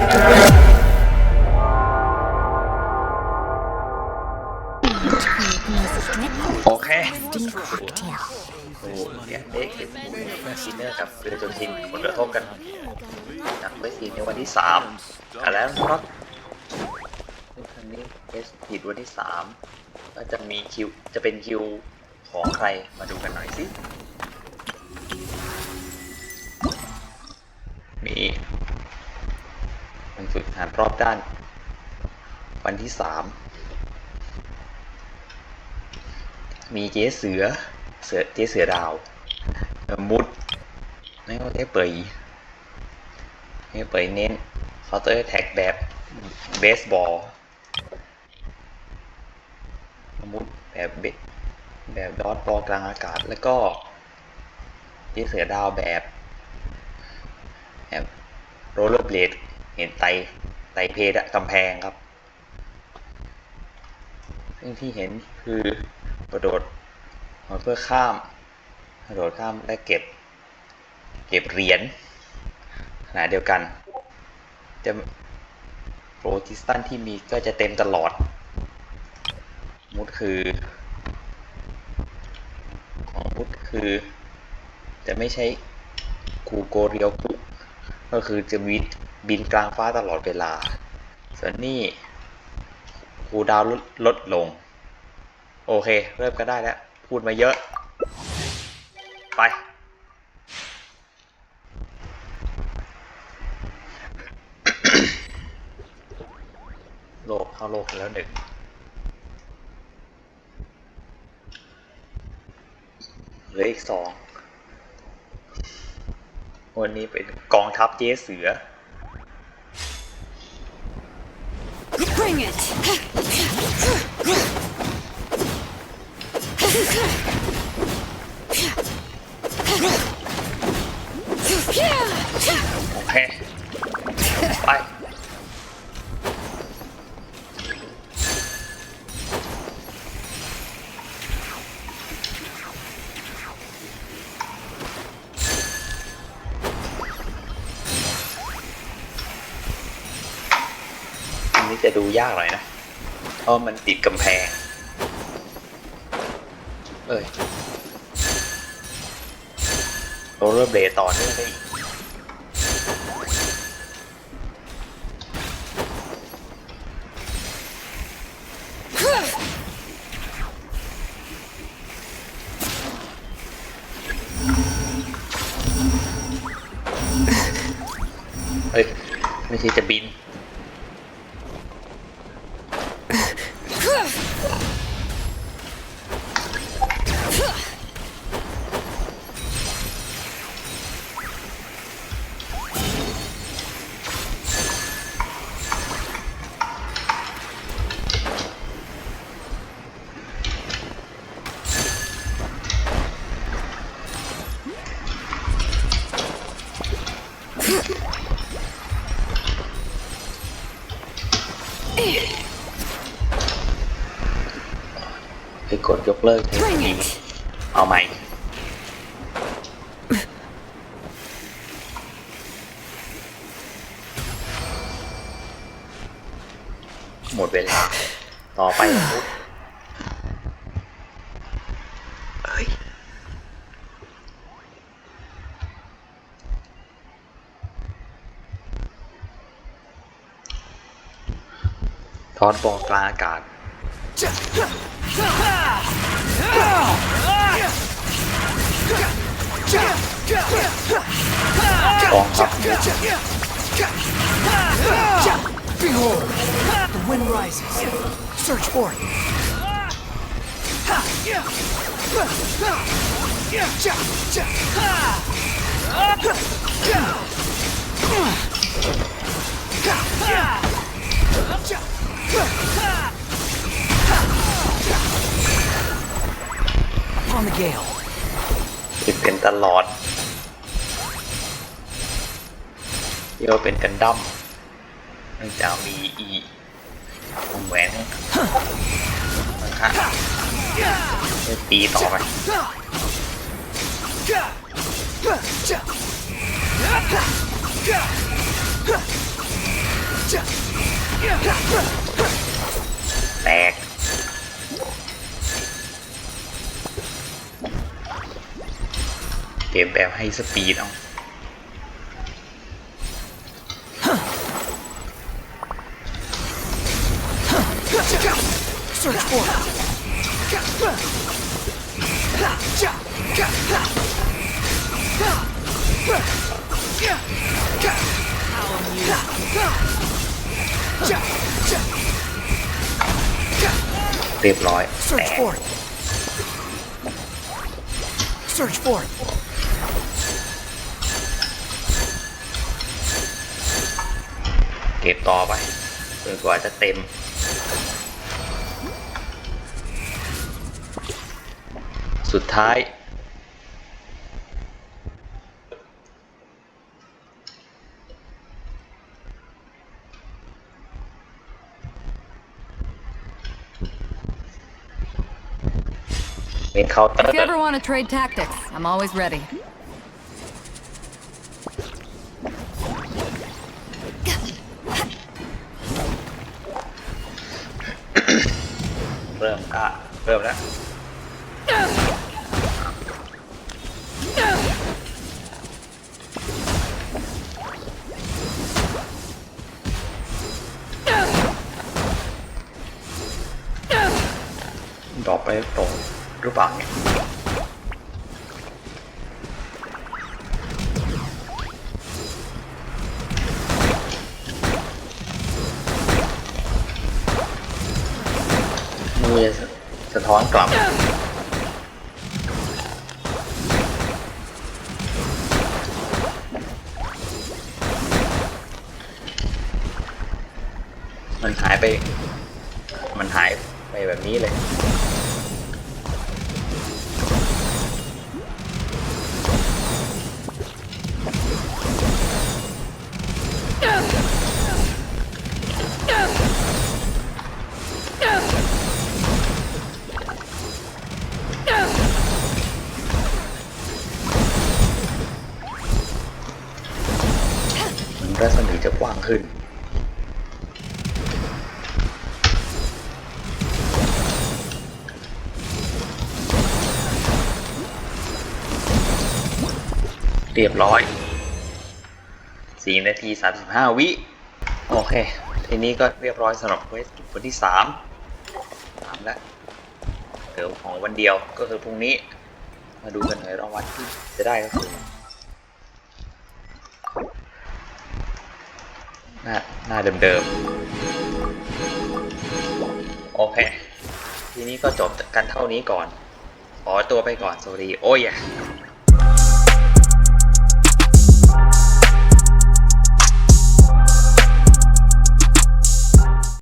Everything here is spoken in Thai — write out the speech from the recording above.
โอเคโอ้เนี่ยเด็กเก็บหมูชินเนอร์กับเรือจนทินผลกระทบกันหนักไว้สีในวันที่สามอะไรนะครับครั้งนี้เอสผิดวันที่สามก็จะมีคิวจะเป็นคิวของใครมาดูกันหน่อยสิมี ฝึกหัดรอบด้าน วันที่สามมีเจ๊เสือเสือเจ๊เสือดาวมุดไม่ว่าเจ๊เปยเจ๊เปยเน้นเคาน์เตอร์แท็กแบบเบสบอลมุดแบบเบแบบดอทบอลกลางอากาศแล้วก็เจ๊เสือดาวแบบแบบโรลเลอร์เบลด เห็นไตไตเพดะกำแพงครับ ซึ่งที่เห็นคือกระโดดเพื่อข้ามกระโดดข้ามและเก็บ เก็บเหรียญขณะเดียวกัน จะโปรติสตันที่มีก็จะเต็มตลอด มุดคือ ของมุดคือ จะไม่ใช่คูโกเรียวกุก็คือจะบิน บินกลางฟ้าตลอดเวลา ส่วนนี่คูดาวลดลดลง โอเค เริ่มกันได้แล้ว พูดมาเยอะ ไปโลกเข้าโลกแล้วหนึ่งเหลืออีกสอง วันนี้เป็นกองทัพเจ๊เสือ 虐情。 จะดูยากหน่อยนะ เพราะมันติดกำแพง เอ้ยโรลเลอร์เบลต่อเนื่องได้อีกเฮ้ย ไม่ใช่จะบิน ไปกดยกเลิกเทป Bring นี้ it! เอาใหม่หมดเวลา ต่อไปปุ๊บเอ้ย ทอดบอกกลางอากาศ กองทัพ Behold, the wind rises. Search for it. Upon the gale. ติดเป็นตลอดเรียกว่าเป็นกันดั้มเนื่องจากมีอีวงแหวนข้างๆจะตีต่อไป แบบให้สปีดเอาเรียบร้อยแตก Search for it. เก็บต่อไปจนกว่าจะเต็ม สุดท้าย เป็นเคาน์เตอ If you ร์ ever want to trade tactics, I'm always ready. อะเริ่มแล้วดอปไปตรงหรือเปล่าเนี่ยมือ สะท้อนกลับ มันหายไป มันหายไปแบบนี้เลย เรียบร้อย4นาที35วิ โอเค ทีนี้ก็เรียบร้อยสำหรับเควสวันที่3 3แล้วเหลือของวันเดียวก็คือพรุ่งนี้ มาดูกันหน่อยรางวัลที่จะได้ก็คือหน้าหน้าเดิมๆ โอเค ทีนี้ก็จบกันเท่านี้ก่อน ขอตัวไปก่อนสวัสดี โอ้ย